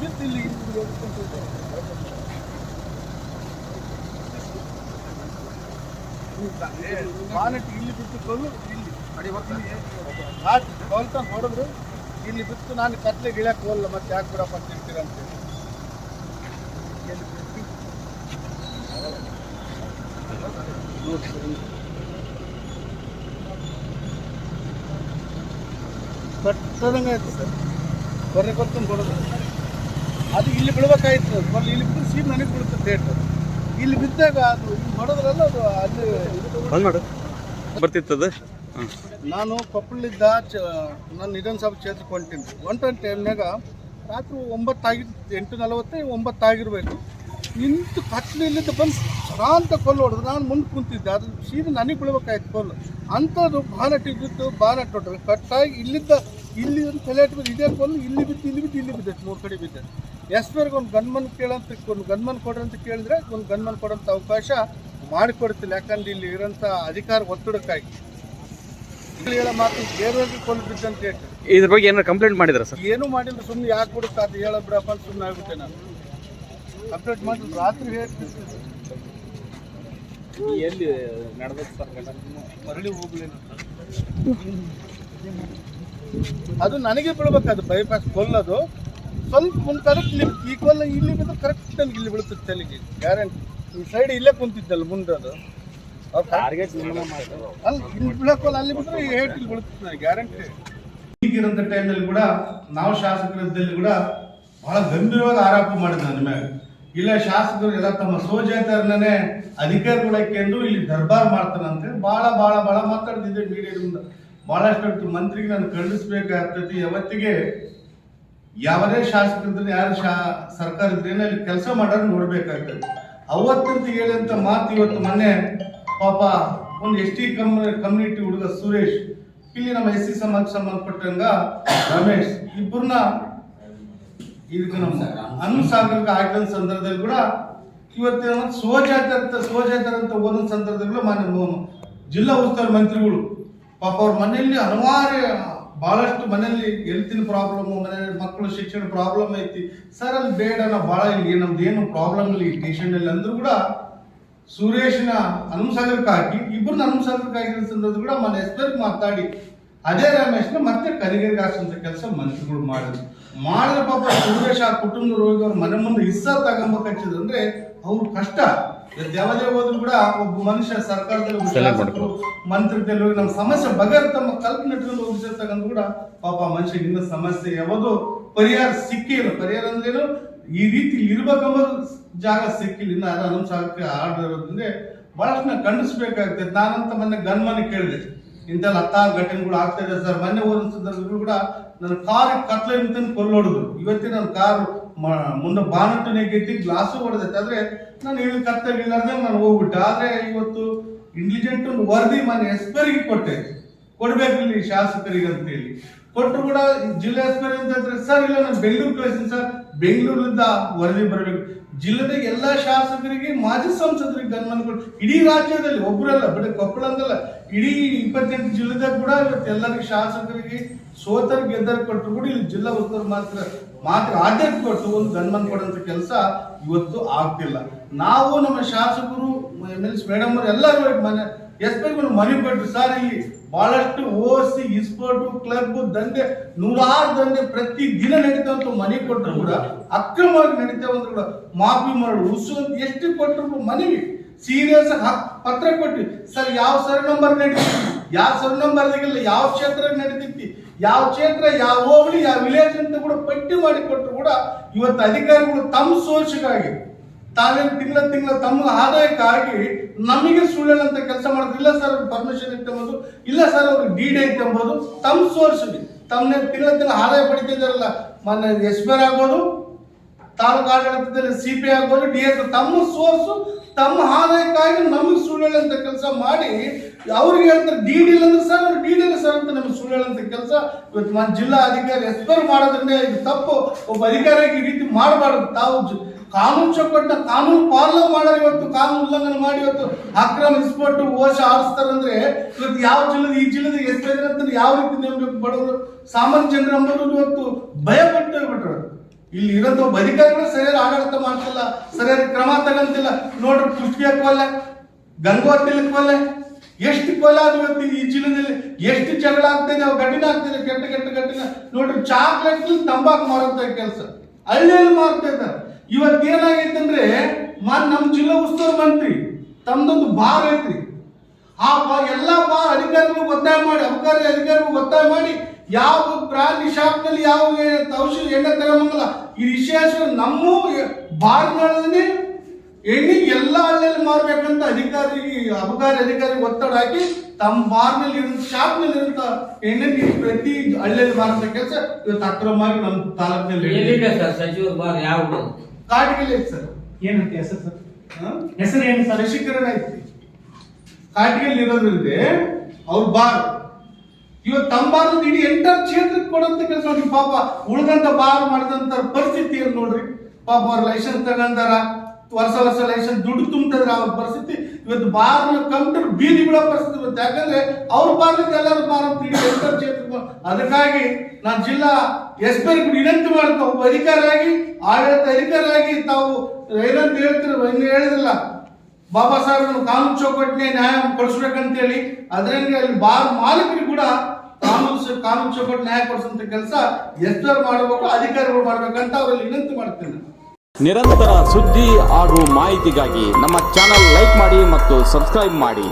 ಬಿತ್ತು ಇಲ್ಲಿ ಬಾನೆಟ್ ಇಲ್ಲಿ ಕೊಲ್ಲು ಇಲ್ಲಿ ಘಾಟ್ ಕೊಲ್ತ ಹೊಡೆದ್ರು ಇಲ್ಲಿ ಬಿತ್ತು ನಾನು ಕತ್ಲೆ ಗಿಳಕ್ಕೆ ಹೋಗಲ್ಲ ಮತ್ತೆ ಯಾಕೆ ಬಿಡಪ್ಪ ಅಂತ ಹೇಳ್ತೀರ ಅಂತ ಹೇಳಿ. ಎಲ್ಲಿ ಬಿದ್ದು? ನೋಡಿ ಸರ್, ಸರ್ ಕೊನೆ ಕೊಡ್ಕೊಂಡು ಕೊಡೋದು. ಅದು ಇಲ್ಲಿ ಬಿಡ್ಬೇಕಾಯ್ತು. ಅದು ಇಲ್ಲಿ ಬಿದ್ದು ಸೀಟ್ ನನಗೆ ಬಿಡುತ್ತೆ ಡೇಟ್ ಇಲ್ಲಿ ಬಿದ್ದಾಗ ಅದು ಇಲ್ಲಿ ಮಾಡೋದ್ರಲ್ಲ ಅದು ಅಲ್ಲಿ ಮಾಡು. ಬರ್ತಿತ್ತದ ನಾನು ಕೊಪ್ಪಳಿದ್ದ ಚ ನಾನು ವಿಧಾನಸಭಾ ಕ್ಷೇತ್ರಕ್ಕೆ ಹೊಂಟೀನಿ. ಒಂಟನ್ ಟೈಮ್ನಾಗ ರಾತ್ರಿ ಒಂಬತ್ತಾಗಿ ಎಂಟು ನಲವತ್ತೇ ಒಂಬತ್ತಾಗಿರ್ಬೇಕು. ನಿಂತು ಕತ್ಲಿಲ್ಲಿದ್ದ ಬಂದು ಶಾಂತ ಕೊಲ್ಲು ಹೊಡೆದು ನಾನು ಮುಂದೆ ಕುಂತಿದ್ದೆ. ಅದು ಸೀದು ನನಗೆ ಬಿಡ್ಬೇಕಾಯ್ತು ಕೊಲ್ಲು. ಅಂಥದ್ದು ಬಾನಟ್ ಇದ್ದಿತ್ತು ಬಾನಟ್ ಹೊಟ್ಟೆ ಕಟ್ಟಾಗಿ ಇಲ್ಲಿದ್ದ ಇಲ್ಲಿ ಒಂದು ತಲೆ ಇಟ್ಬಿಟ್ಟು ಇದೇ ಕೊಲ್ಲು ಇಲ್ಲಿ ಬಿದ್ದು ಇಲ್ಲಿ ಬಿದ್ದು ಇಲ್ಲಿ ಬಿದ್ದೈತೆ ಮೂರು ಕಡೆ ಬಿದ್ದೆ. ಎಸ್ಪರ್ಗೆ ಒಂದು ಗನ್ಮನ್ ಕೇಳಂತ ಒಂದು ಗನ್ಮನ್ ಕೊಡ್ರಿ ಅಂತ ಕೇಳಿದ್ರೆ ಒಂದು ಗನ್ಮನ್ ಕೊಡೋಂಥ ಅವಕಾಶ ಮಾಡಿಕೊಡ್ತಿಲ್ಲ ಯಾಕಂದ್ರೆ ಇಲ್ಲಿ ಇರೋಂಥ ಅಧಿಕಾರ ಒತ್ತಡಕ್ಕಾಗಿ. ಇಲ್ಲಿ ಹೇಳೋ ಮಾತು ಬೇರೆಯವ್ರಿಗೆ ಕೊಲ್ಲು ಬಿದ್ದಂತ ಹೇಳ್ತಾರೆ. ಇದ್ರ ಬಗ್ಗೆ ಏನಾರು ಕಂಪ್ಲೇಂಟ್ ಮಾಡಿದ್ರ ಸರ್? ಏನು ಮಾಡಿಲ್ಲ ಸುಮ್ಮನೆ ಯಾಕೆ ಕೊಡುತ್ತೆ ಅದು ಹೇಳೋ ಬಿಡಪ್ಪ ಅಂತ ಸುಮ್ಮನೆ ಆಗುತ್ತೆ ನಾನು. ಕಂಪ್ಲೇಂಟ್ ಮಾಡಿದ್ರು ರಾತ್ರಿ ಹೇಳ್ತೀನಿ. ಎಲ್ಲಿ ನಡೆದ ಸರ್ ಮರಳಿ ಹೋಗ್ಲೇನು ಅದು ನನಗೆ ಬೀಳ್ಬೇಕು ಅದು ಬೈಪಾಸ್ ಕೊಲ್ಲೋದು. ಸ್ವಲ್ಪ ಮುಂತಾದ್ರೆ ಇಲ್ಲಿ ಈ ಕೊಲ್ಲ ಇಲ್ಲಿ ಬಿದ್ದು ಕರೆಕ್ಟ್ ಇಲ್ಲಿ ಬೀಳುತ್ತೆ ತಲೆಗೆ ಗ್ಯಾರಂಟಿ ಈ ಸೈಡ್ ಇಲ್ಲೇ ಕುಂತಿದ್ದಲ್ಲ ಮುಂದೆ ಅದು. ಈಗಿರೋ ಟೈಮಲ್ಲಿ ಟಾರ್ಗೆಟ್ ಅಲ್ಲಿ ಇಲ್ಲಿ ಬೀಳಕೋಲ್ಲ ಅಲ್ಲಿ ಬಿದ್ರೆ ಈ ಹೇಟ್ ಇಲ್ಲಿ ಬೀಳ್ತದೆ ನನಗೆ ಗ್ಯಾರಂಟಿ ಈಗಿರೋಂಥ ಟೈಮ್ನಲ್ಲಿ ಕೂಡ ನಾವು ಶಾಸಕರಿದ್ದಲ್ಲಿ ಕೂಡ ಬಹಳ ಗಂಭೀರವಾಗಿ ಆರೋಪ ಮಾಡಿದ ನನ್ನ ಮೇಲೆ. ಇಲ್ಲ ಶಾಸಕರು ಎಲ್ಲ ತಮ್ಮ ಸೋಜೇತರನ್ನೇ ಅಧಿಕಾರಿಗಳಕ್ಕೆ ಎಂದು ಇಲ್ಲಿ ದರ್ಬಾರ್ ಮಾಡ್ತಾನಂತೆ. ಬಹಳ ಬಹಳ ಬಹಳ ಮಾತಾಡ್ತಿದ್ದೆ ಮೀಡಿಯಾದಿಂದ ಬಹಳಷ್ಟು ಮಂತ್ರಿಗೆ ನಾನು ಖಂಡಿಸ್ಬೇಕಾಗ್ತೈತಿ ಯಾವತ್ತಿಗೆ ಯಾವುದೇ ಶಾಸಕರಿದ್ರೆ, ಯಾರು ಶಾ ಸರ್ಕಾರ ಇದ್ರೇನೆ ಅಲ್ಲಿ ಕೆಲಸ ಮಾಡೋರು ನೋಡ್ಬೇಕಾಗ್ತದೆ. ಅವತ್ತಂತ ಹೇಳಿದಂತ ಮಾತು ಇವತ್ತು ಮೊನ್ನೆ ಪಾಪ ಒಂದು ಎಸ್ ಟಿ ಕಮ್, ಕಮ್ಯುನಿಟಿ ಹುಡುಗ ಸುರೇಶ್, ಇಲ್ಲಿ ನಮ್ಮ ಎಸ್ ಸಿ ಸಮಾಜಕ್ಕೆ ಸಂಬಂಧಪಟ್ಟಂಗ ರಮೇಶ್, ಇಬ್ಬರನ್ನ ಇದಕ್ಕೆ ನಮ್ಮ ಅನುಸಾಗರಕ್ಕೆ ಹಾಕಿದ ಸಂದರ್ಭದಲ್ಲಿ ಕೂಡ ಇವತ್ತಿನ ಸೋಜಾತರಂತ ಸೋಜಾತರಂತ ಓದೋ ಸಂದರ್ಭದಲ್ಲಿ ಮಾನ್ಯ ಜಿಲ್ಲಾ ಉಸ್ತುವಾರಿ ಮಂತ್ರಿಗಳು ಪಾಪ ಅವ್ರ ಮನೆಯಲ್ಲಿ ಅನಿವಾರ್ಯ ಬಹಳಷ್ಟು ಮನೆಯಲ್ಲಿ ಹೆಲ್ತಿನ ಪ್ರಾಬ್ಲಮ್ ಮನೆಯಲ್ಲಿ ಮಕ್ಕಳು ಶಿಕ್ಷಣ ಪ್ರಾಬ್ಲಮ್ ಐತಿ. ಸರ್ ಅಲ್ಲಿ ಬೇಡ, ನಾವು ಭಾಳ ಇಲ್ಲಿ ನಮ್ದು ಪ್ರಾಬ್ಲಮ್ ಇಲ್ಲಿ ಅಲ್ಲಿ ಅಂದ್ರೂ ಕೂಡ ಸುರೇಶ್ನ ಅನುಸಾಗರಕ್ಕೆ ಹಾಕಿ ಇಬ್ಬರನ್ನ ಅನುಸಾಗರಕ್ಕೆ ಹಾಕಿದ ಕೂಡ ಮನೆ ಹೆಸರು ಮಾತಾಡಿ, ಅದೇ ರಮೇಶ್ನ ಮತ್ತೆ ಕರಿಗರಿಗೆ ಹಾಕುವಂಥ ಕೆಲಸ ಮಂತ್ರಿಗಳು ಮಾಡಿದ್ರು. ಮಾಡಿದ್ರೆ ಪಾಪ ಸುರೇಶ್ ಆ ಕುಟುಂಬದ ರೋಗಿ ಅವ್ರ ಮನೆ ಮುಂದೆ ಇಸ್ಸ ತಗೊಂಬಕಚ್ಚಿದ್ರು ಅಂದ್ರೆ ಅವ್ರ ಕಷ್ಟ. ಇವತ್ತು ಯಾವುದೇ ಹೋದ್ರು ಕೂಡ ಒಬ್ಬ ಮನುಷ್ಯ ಸರ್ಕಾರದಲ್ಲಿ ಮಂತ್ರಿದಲ್ಲಿ ಹೋಗಿ ನಮ್ಮ ಸಮಸ್ಯೆ ಬಗೆಹರ ತಮ್ಮ ಕಲ್ಪನೆ ಇಟ್ಕೊಂಡು ಹೋಗಿಸಿರ್ತಕ್ಕಂಥ ಕೂಡ ಪಾಪ ಮನುಷ್ಯ ಮನುಷ್ಯಗೆ ಇನ್ನೂ ಸಮಸ್ಯೆ ಯಾವುದು ಪರಿಹಾರ ಸಿಕ್ಕಿಲ್ಲ. ಪರಿಹಾರ ಅಂದ್ರೇನು ಈ ರೀತಿ ಇರ್ಬೇಕಂಬುದು ಜಾಗ ಸಿಕ್ಕಿಲ್ಲ. ಇನ್ನು ಅದು ಹನ್ನೊಂದು ಸಾವಿರಕ್ಕೆ ಆರ್ಡರ್ ಇರೋದ್ರಿಂದ ಬಹಳಷ್ಟು ಖಂಡಿಸ್ಬೇಕಾಗ್ತದೆ ನಾನಂತ ಮೊನ್ನೆ ಗನ್ಮನೆ ಕೇಳಿದೆ. ಇಂಥೆಲ್ಲ ಹತ್ತಾರು ಘಟನೆಗಳು ಆಗ್ತಾ ಇದೆ ಸರ್. ಮೊನ್ನೆ ಹೋದ ಸಂದರ್ಭಗಳು ಕೂಡ ನನ್ನ ಕಾರ್ ಕತ್ಲೆ ನಿಂತ ಕೊಲ್ಲೋಡಿದ್ರು. ಇವತ್ತಿನ ನನ್ನ ಕಾರು ಮುಂದೆ ಬಾನಟ್ಟು ನೆಗೆತಿ ಗ್ಲಾಸು ಹೊಡೆದೈತೆ ಆದ್ರೆ ನಾನು ಹೇಳಿ ಕರ್ತವ್ಯ ನಾನು ಹೋಗ್ಬಿಟ್ಟೆ. ಆದರೆ ಇವತ್ತು ಇಂಟೆಲಿಜೆಂಟ್ ವರದಿ ಮನೆ ಎಸ್ಪರಿಗೆ ಕೊಟ್ಟೆ. ಕೊಡ್ಬೇಕು ಇಲ್ಲಿ ಶಾಸಕರಿಗೆ ಅಂತ ಹೇಳಿ ಕೊಟ್ಟರು ಕೂಡ ಜಿಲ್ಲಾ ಎಸ್ಪರಿ ಅಂತ ಸರ್, ಇಲ್ಲ, ನಾನು ಬೆಂಗಳೂರು ಕಳಿಸ್ತೀನಿ, ಸರ್. ಬೆಂಗಳೂರಿಂದ ವರದಿ ಬರಬೇಕು. ಜಿಲ್ಲೆದ ಎಲ್ಲಾ ಶಾಸಕರಿಗೆ, ಮಾಜಿ ಸಂಸದರಿಗೆ ಗಮನ ಕೊಟ್ಟು ಇಡೀ ರಾಜ್ಯದಲ್ಲಿ ಒಬ್ಬರಲ್ಲ ಬರೀ ಕೊಪ್ಪಳ ಅಂತಲ್ಲ ಇಡೀ ಇಪ್ಪತ್ತೆಂಟು ಜಿಲ್ಲೆದಾಗ ಕೂಡ ಇವತ್ತು ಎಲ್ಲರಿಗೂ ಶಾಸಕರಿಗೆ ಸೋತರ್ ಗೆದ್ದರ್ ಕೊಟ್ಟರು ಕೂಡ ಇಲ್ಲಿ ಜಿಲ್ಲಾ ಉಸ್ತುವಾರಿ ಮಾತ್ರ ಮಾತ್ರ ಆದ್ಯತೆ ಕೊಟ್ಟು ಒಂದು ಗನ್ಮನ್ ಕೊಡೋಂಥ ಕೆಲಸ ಇವತ್ತು ಆಗ್ತಿಲ್ಲ. ನಾವು ನಮ್ಮ ಶಾಸಕರು ಎಂ ಎಲ್ ಮೇಡಮ್ ಅವರು ಎಲ್ಲರೂ ಮನೆ ಪಿ ಮನೆ ಕೊಟ್ಟರು ಸರ್ ಇಲ್ಲಿ ಬಹಳಷ್ಟು ಓಸಿ, ಇಸ್ಪೋರ್ಟು ಕ್ಲಬ್ ದಂಧೆ, ನೂರಾರು ದಂಧೆ ಪ್ರತಿ ದಿನ ನಡೀತಾವಂತ ಮನೆ ಕೊಟ್ಟರು ಕೂಡ, ಅಕ್ರಮವಾಗಿ ನಡೀತಾವಂತ ಕೂಡ, ಮಾಫಿ ಮಾಡು ಉಸು ಅಂತ ಎಷ್ಟು ಕೊಟ್ಟರು ಮನವಿ. ಸೀರಿಯಸ್ ಪತ್ರ ಕೊಟ್ಟು ಸರ್, ಯಾವ ಸರ್ ನಂಬರ್ ನಡೀತಿ? ಯಾವ ಸರ್ ನಂಬರ್ ಯಾವ ಕ್ಷೇತ್ರ ನಡೀತೈತಿ ಯಾವ ಕ್ಷೇತ್ರ, ಯಾವ ಹೋಬಳಿ, ಯಾವ ವಿಲೇಜ್ ಅಂತ ಕೂಡ ಪಟ್ಟಿ ಮಾಡಿ ಕೊಟ್ಟರು ಕೂಡ ಇವತ್ತು ಅಧಿಕಾರಿಗಳು ತಮ್ಮ ಸೋರ್ಸ್ಗಾಗಿ ತಾವೇನು ತಿಂಗಳ ತಿಂಗಳ ತಮ್ಮ ಆದಾಯಕ್ಕಾಗಿ ನಮಗೆ ಸುಳ್ಳು ಅಂತ ಕೆಲಸ ಮಾಡೋದು ಇಲ್ಲ ಸರ್ ಪರ್ಮಿಷನ್ ಐತೆ ಎಂಬುದು ಇಲ್ಲ ಸರ್ ಅವ್ರಿಗೆ ಡಿ ಐತೆ ಎಂಬುದು ತಮ್ಮ ಸೋರ್ಸ್ ತಮ್ಮ ತಿಂಗಳ ತಿಂಗಳ ಆದಾಯ ಪಡಿತಿದ್ದಾರಲ್ಲ ಮೊನ್ನೆ ಎಸ್ ಆಗ್ಬೋದು ತಾಲೂಕು ಆಡಳಿತದಲ್ಲಿ ಸಿ ಪಿ ಆಗ್ಬೋದು ಡಿ ಎಸ್ ತಮ್ಮ ಸೋರ್ಸು ತಮ್ಮ ಆದಾಯಕ್ಕಾಗಿ ನಮಗೆ ಸುಳ್ಳು ಅಂತ ಕೆಲಸ ಮಾಡಿ, ಅವ್ರಿಗೆ ಹೇಳ್ತಾರೆ ಡಿ ಇಲ್ಲ ಅಂದ್ರೆ ಸರ್, ಅವ್ರು ಡಿ ಇಲ್ಲ ಸರ್ ಅಂತ ನಮ್ಗೆ ಸುಳ್ಳು ಹೇಳಂತ ಕೆಲಸ. ಇವತ್ತು ನಾನು ಜಿಲ್ಲಾ ಅಧಿಕಾರಿ ಎಸ್ಪರ್ ಮಾಡೋದ್ರಿಂದ ಇದು ತಪ್ಪು. ಒಬ್ಬ ಅಧಿಕಾರಿಯಾಗಿ ಈ ರೀತಿ ಮಾಡಬಾರ್ದು. ತಾವು ಕಾನೂನು ಚೌಕಟ್ಟ ಕಾನೂನು ಪಾಲನೆ ಮಾಡೋರು ಇವತ್ತು, ಕಾನೂನು ಉಲ್ಲಂಘನೆ ಮಾಡಿ ಇವತ್ತು ಅಕ್ರಮ ಓಶ ಆಡಿಸ್ತಾರಂದ್ರೆ ಇವತ್ತು ಯಾವ ಜಿಲ್ಲೆ ಈ ಜಿಲ್ಲೆದ ಎಷ್ಟು ಅಂತ ಯಾವ ರೀತಿ ನೇಮಬೇಕು ಬಡವರು, ಸಾಮಾನ್ಯ ಜನರ ಇವತ್ತು ಭಯಪಟ್ಟು ಬಿಟ್ಟರು ಇಲ್ಲಿ ಇರೋದು ಅಧಿಕಾರಿಗಳು ಸರಿಯಾದ ಆಡಳಿತ ಮಾಡ್ತಿಲ್ಲ ಸರಿಯಾದ ಕ್ರಮ ತಗೊಂತಿಲ್ಲ. ನೋಡ್ರಿ ಕುಷ್ಟಿಗೆ ಕೊಲೆ ಗಂಗೋತಿಲ್ ಕೊಲೆ, ಎಷ್ಟು ಕೊಲೆ ಆದ್ರೂ ಈ ಜಿಲ್ಲೆಯಲ್ಲಿ, ಎಷ್ಟು ಜಗಳ ಆಗ್ತೇನೆ ಅವು ಕಠಿಣ ಆಗ್ತಿಲ್ಲ ಕೆಟ್ಟ ಕೆಟ್ಟ, ಗಟ್ಟಿನ. ನೋಡ್ರಿ ಚಾಕ್ಲೇಟ್ ತಂಬಾಕು ಮಾರುವಂತ ಕೆಲಸ. ಹಳ್ಳಿಯಲ್ಲಿ ಮಾರ್ತಾ ಇವತ್ತು ಏನಾಗೈತೆ ಅಂದ್ರೆ ಮ- ನಮ್ಮ ಜಿಲ್ಲಾ ಉಸ್ತುವಾರಿ ಮಂತ್ರಿ, ತಮ್ದೊಂದು ಬಾರ್ ಐತ್ರಿ. ಆ ಎಲ್ಲಾ ಬಾರ್ ಅಧಿಕಾರಿಗಳು ಒತ್ತಾಯ ಮಾಡಿ, ಅಬಕಾರಿ ಅಧಿಕಾರಿಗಳು ಒತ್ತಾಯ ಮಾಡಿ ಯಾವ ಪ್ರಾಣಿ ಶಾಪ್ನಲ್ಲಿ ಯಾವ ಔಷಧಿ ಎಣ್ಣೆ ತಗೊಂಬಂಗಲ್ಲ ಈ ವಿಶೇಷ ನಮ್ಮ ಭಾರತದಲ್ಲಿ ಎಣ್ಣೆ ಎಲ್ಲ ಹಳ್ಳಿಯಲ್ಲಿ ಮಾರ್ಬೇಕಂತ ಅಧಿಕಾರಿ ಅಬಕಾರಿ ಅಧಿಕಾರಿ ಒತ್ತಡ ಹಾಕಿ ತಮ್ಮ ಬಾರ್ನಲ್ಲಿ ಶಾಪ್ನಲ್ಲಿ ಇರುವಂತ ಎಣ್ಣೆ ಪ್ರತಿ ಹಳ್ಳಿಯಲ್ಲಿ ಮಾರುವಂತ ಕೆಲಸ ಇವತ್ತು ಅಕ್ರಮವಾಗಿ ನಮ್ಮ ತಾಲೂಕಿನಲ್ಲಿ ಸರ್ ಸಚಿವರು ಬಾರ್ ಯಾವ ಕಾಟಿಗೆಲೆ ಸರ್. ಏನಂತ ಹೆಸರು ಸರ್? ಹಾ? ಹೆಸರು ಏನು ಸರ್? ಶಶಿಕರಣ ಐತಿ. ಕಾಟಿಗೆಲ್ಲಿ ಇರೋದ್ರಿಂದ ಅವ್ರ ಬಾರ್ ಇವತ್ತು ತಂಬಾರದು ಬಾರ್ ಇಡೀ ಎಂಟರ್ ಕ್ಷೇತ್ರಕ್ಕೆ ಕೊಡಂತ ಕೆಲಸ ನೋಡಿ ಪಾಪ ಉಳಿದಂತ ಬಾರ್ ಮಾಡಿದಂತ ಪರಿಸ್ಥಿತಿ ಏನ್ ನೋಡ್ರಿ. ಪಾಪ ಅವ್ರ ಲೈಸೆನ್ಸ್ ತಗೊಂಡಾರ, ವರ್ಷ ವರ್ಷ ಲೈಸೆನ್ಸ್ ದುಡ್ಡು ತುಂಬ್ತದ್ರ ಅವ್ರ ಪರಿಸ್ಥಿತಿ. ಇವತ್ತು ಬಾರ್ ಕಂಪ್ಯೂಟರ್ ಬೀದಿ ಬಿಡೋ ಪರಿಸ್ಥಿತಿ ಇವತ್ತು ಯಾಕಂದ್ರೆ ಅವ್ರ ಬಾರ್ಲಿಂದ ಎಲ್ಲರೂ ಬಾರ್ ಅಂತ ಇಡೀ ಎಂಟರ್ ಕ್ಷೇತ್ರಕ್ಕೆ ಅದಕ್ಕಾಗಿ ನಾನು ಜಿಲ್ಲಾ ಎಸ್ ಪಿ ವಿನಂತಿ ಮಾಡ್ತಾ ಒಬ್ಬ ಅಧಿಕಾರಿಯಾಗಿ ಆಡಳಿತ ಅಧಿಕಾರಿಯಾಗಿ ತಾವು ಏನಂತ ಹೇಳ್ತೀರ ಹೇಳಿದ್ರಲ್ಲ, ಬಾಬಾ ಸಾಹೇಬ್ ಕಾನೂನು ಚೌಕಟ್ಟಿನ ನ್ಯಾಯ ಕೊಡಿಸ್ಬೇಕಂತೇಳಿ. ಅಲ್ಲಿ ಬಾರ್ ಮಾಲೀಕರು ಕೂಡ ಕಾನೂನು ಚೌಕಟ್ಟು ನ್ಯಾಯ ಕೊಡಿಸುವಂತ ಕೆಲಸ ಎಷ್ಟರ್ ಮಾಡಬೇಕು, ಅಧಿಕಾರಿಗಳು ಮಾಡ್ಬೇಕಂತ ಅವರಲ್ಲಿ ವಿನಂತಿ ಮಾಡ್ತೇನೆ. ನಿರಂತರ ಸುದ್ದಿ ಹಾಗೂ ಮಾಹಿತಿಗಾಗಿ ನಮ್ಮ ಚಾನಲ್ ಲೈಕ್ ಮಾಡಿ ಮತ್ತು ಸಬ್ಸ್ಕ್ರೈಬ್ ಮಾಡಿ.